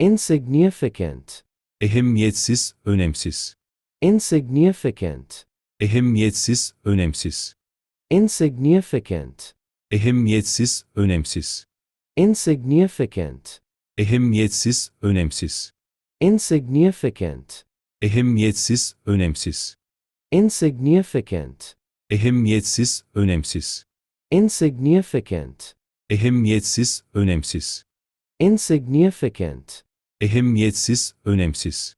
insignificant, ehemmiyetsiz, önemsiz. insignificant, Ehemmiyetsiz, önemsiz. insignificant, Ehemmiyetsiz, önemsiz. insignificant, Ehemmiyetsiz, önemsiz. insignificant, Ehemmiyetsiz, önemsiz. insignificant, Ehemmiyetsiz, önemsiz. insignificant, Ehemmiyetsiz, önemsiz. insignificant, Ehemmiyetsiz, önemsiz.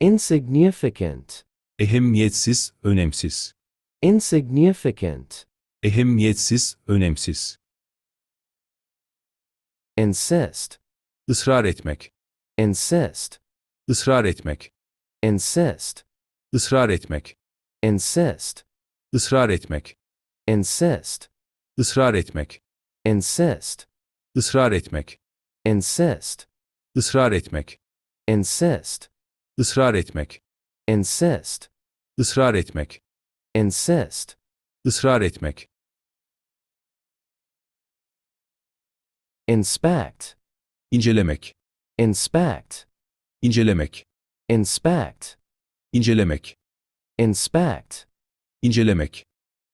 insignificant, Ehemmiyetsiz, önemsiz. insignificant, Ehemmiyetsiz, önemsiz. insist, Israr etmek. insist, Israr etmek. insist, Israr etmek. insist, Israr etmek. insist, Israr etmek. insist, Israr etmek. insist, Israr etmek. insist, Israr etmek. insist, Israr etmek. insist, Israr etmek. inspect, İncelemek. inspect, İncelemek. inspect, İncelemek. inspect, İncelemek.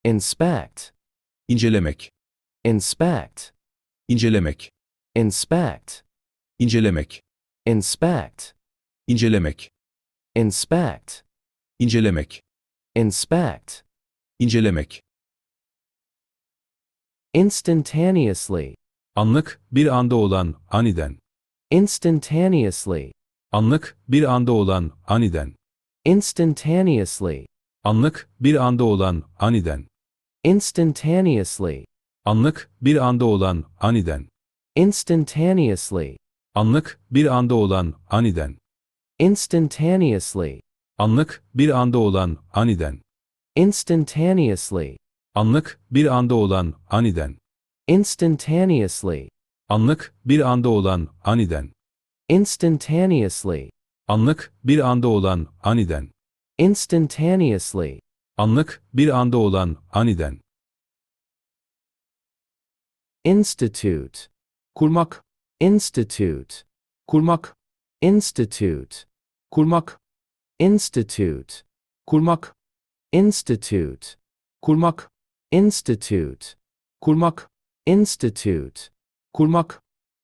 inspect, İncelemek. inspect, İncelemek. inspect, İncelemek. inspect, İncelemek. inspect, İncelemek. inspect, İncelemek. instantaneously, Anlık, bir anda olan, aniden. instantaneously, Anlık, bir anda olan, aniden. instantaneously, Anlık, bir anda olan, aniden. instantaneously, Anlık, bir anda olan, aniden. instantaneously, Anlık, bir anda olan, aniden. instantaneously, Anlık, bir anda olan, aniden. instantaneously, Anlık, bir anda olan, aniden. instantaneously, Anlık, bir anda olan, aniden. instantaneously, Anlık, bir anda olan, aniden. instantaneously, Anlık, bir anda olan, aniden. institute, Kurmak, institute, kurmak, institute, kurmak, institute, kurmak, institute, kurmak, institute, kurmak, institute, kurmak,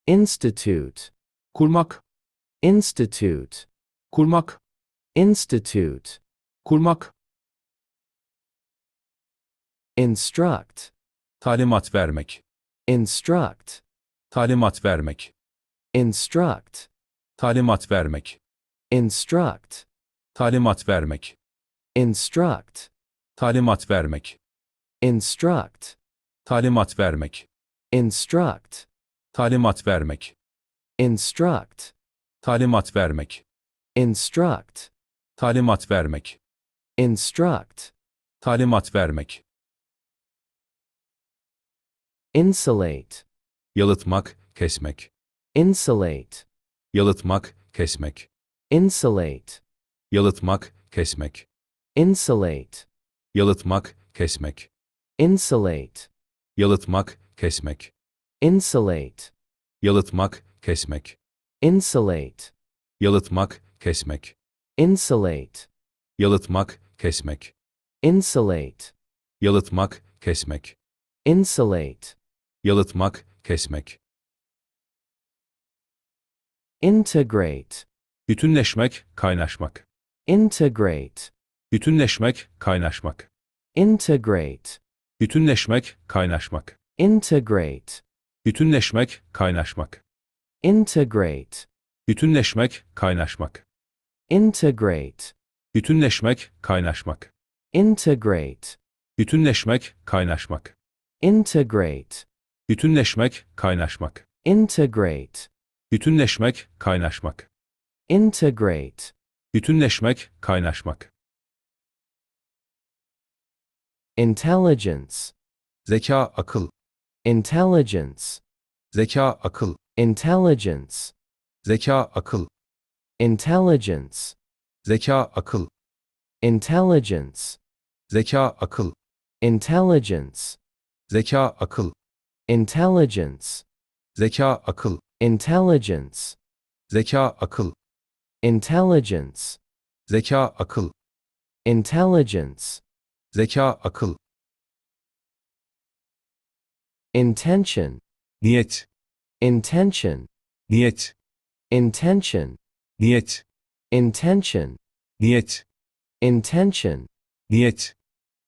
institute, kurmak, institute, kurmak, institute, kurmak, instruct, talimat vermek, instruct, talimat vermek, instruct, talimat vermek, instruct, talimat vermek, instruct, talimat vermek, instruct, talimat vermek, instruct, talimat vermek, instruct, talimat vermek, instruct, talimat vermek, instruct, talimat vermek, insulate, yalıtmak, kesmek, insulate, yalıtmak, kesmek, insulate, yalıtmak, kesmek, insulate, yalıtmak, kesmek, insulate, yalıtmak, kesmek, insulate, yalıtmak, kesmek, insulate, yalıtmak, kesmek, insulate, yalıtmak, kesmek, insulate, yalıtmak, kesmek, insulate, yalıtmak, kesmek, integrate, bütünleşmek, kaynaşmak, integrate, bütünleşmek, kaynaşmak, integrate, bütünleşmek, kaynaşmak, integrate, bütünleşmek, kaynaşmak, integrate, bütünleşmek, kaynaşmak, integrate, bütünleşmek, kaynaşmak, integrate, bütünleşmek, kaynaşmak, integrate, bütünleşmek, kaynaşmak, integrate, bütünleşmek, kaynaşmak, integrate, bütünleşmek, kaynaşmak, intelligence, zeka, akıl, intelligence, zeka, akıl, intelligence, zeka, akıl, intelligence, zeka, akıl, intelligence, zeka, akıl, intelligence, zeka, akıl, intelligence, zeka, akıl, intelligence, zeka, akıl, intelligence, zeka, akıl, intelligence, zeka, akıl, intention, niyet, intention, niyet, intention, niyet, intention, niyet, intention, niyet,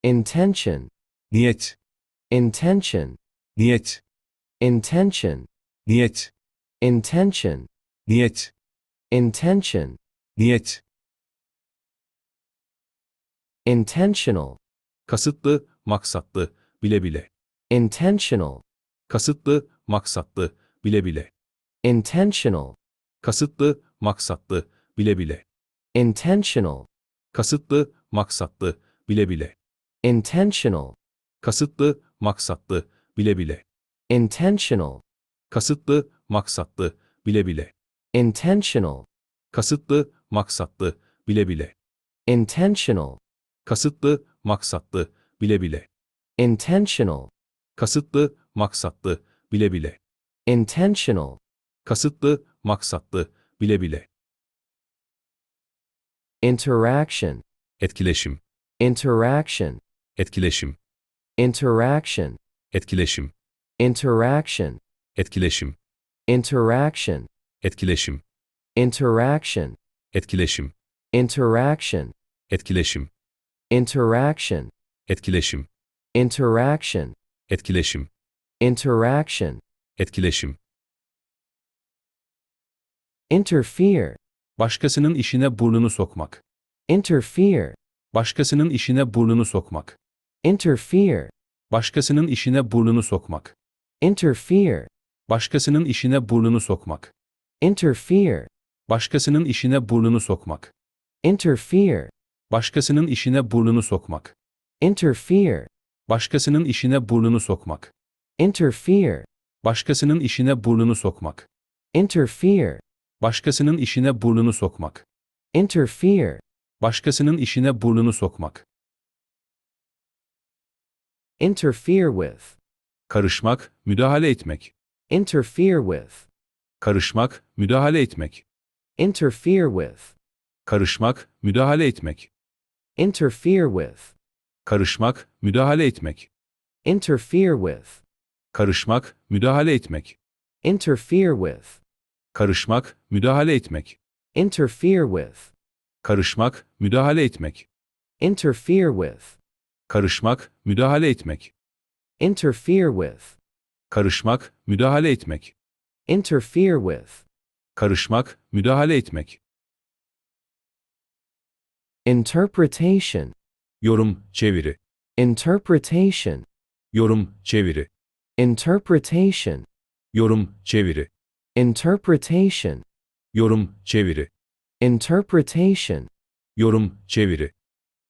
intention, niyet, intention, niyet, intention, niyet, intention, niyet, intention, niyet, intentional, kasıtlı, maksatlı, bile bile, intentional, kasıtlı, maksatlı, bile bile, intentional, kasıtlı, maksatlı, bile bile, intentional, kasıtlı, maksatlı, bile bile, intentional, kasıtlı, maksatlı, bile bile, intentional, kasıtlı, maksatlı, bile bile, intentional, kasıtlı, maksatlı, bile bile, intentional, kasıtlı, maksatlı, bile bile, intentional, kasıtlı, maksatlı, bile bile, intentional, kasıtlı, maksatlı, bile bile, interaction, etkileşim, interaction, etkileşim, interaction, etkileşim, interaction, etkileşim, interaction, etkileşim, interaction, etkileşim, interaction, etkileşim, interaction, etkileşim, interaction, etkileşim, interaction, etkileşim, interfere, başkasının işine burnunu sokmak, interfere, başkasının işine burnunu sokmak, interfere, başkasının işine burnunu sokmak, interfere, başkasının işine burnunu sokmak, interfere, başkasının işine burnunu sokmak, interfere, başkasının işine burnunu sokmak, interfere, başkasının işine burnunu sokmak, interfere, başkasının işine burnunu sokmak, interfere, başkasının işine burnunu sokmak, interfere, başkasının işine burnunu sokmak, interfere with, karışmak, müdahale etmek, interfere with, karışmak, müdahale etmek, interfere with, karışmak, müdahale etmek, interfere with, karışmak, müdahale etmek, interfere with, karışmak, müdahale etmek, interfere with, karışmak, müdahale etmek, interfere with, karışmak, müdahale etmek, interfere with, karışmak, müdahale etmek, interfere with, karışmak, müdahale etmek, interfere with, karışmak, müdahale etmek, interpretation, yorum, çeviri, interpretation, yorum, çeviri, interpretation, yorum, çeviri, interpretation, yorum, çeviri, interpretation, yorum, çeviri,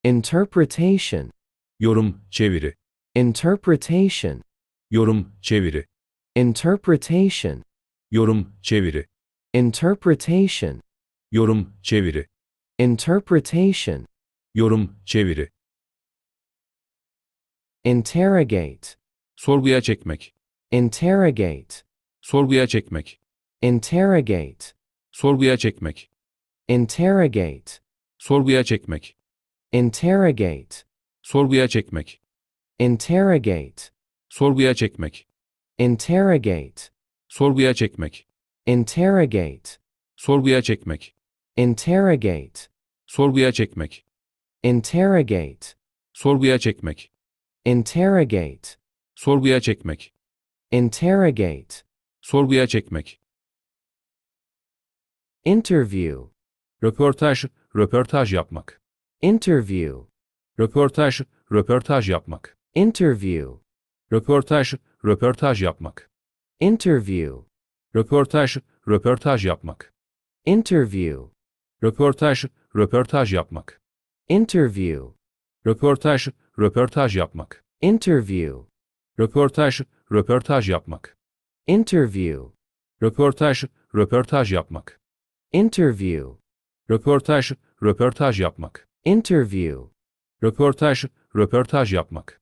interpretation, yorum, çeviri, interpretation, yorum, çeviri, interpretation, yorum, çeviri, interpretation, yorum, çeviri, interpretation, yorum, çeviri, interrogate, sorguya çekmek, interrogate, sorguya çekmek, interrogate, sorguya çekmek, interrogate, sorguya çekmek, interrogate, sorguya çekmek, interrogate, sorguya çekmek, interrogate, sorguya çekmek, interrogate, sorguya çekmek, interrogate, sorguya çekmek, interrogate, sorguya çekmek, interrogate, sorguya çekmek, interrogate, sorguya çekmek, interview, röportaj, röportaj yapmak, interview, röportaj, röportaj yapmak, interview, röportaj, röportaj yapmak, interview, röportaj, röportaj yapmak, interview, röportaj, röportaj yapmak, interview, röportaj, röportaj yapmak, interview, röportaj, röportaj yapmak, interview, röportaj, röportaj yapmak, interview, röportaj, röportaj yapmak, interview, röportaj, röportaj yapmak,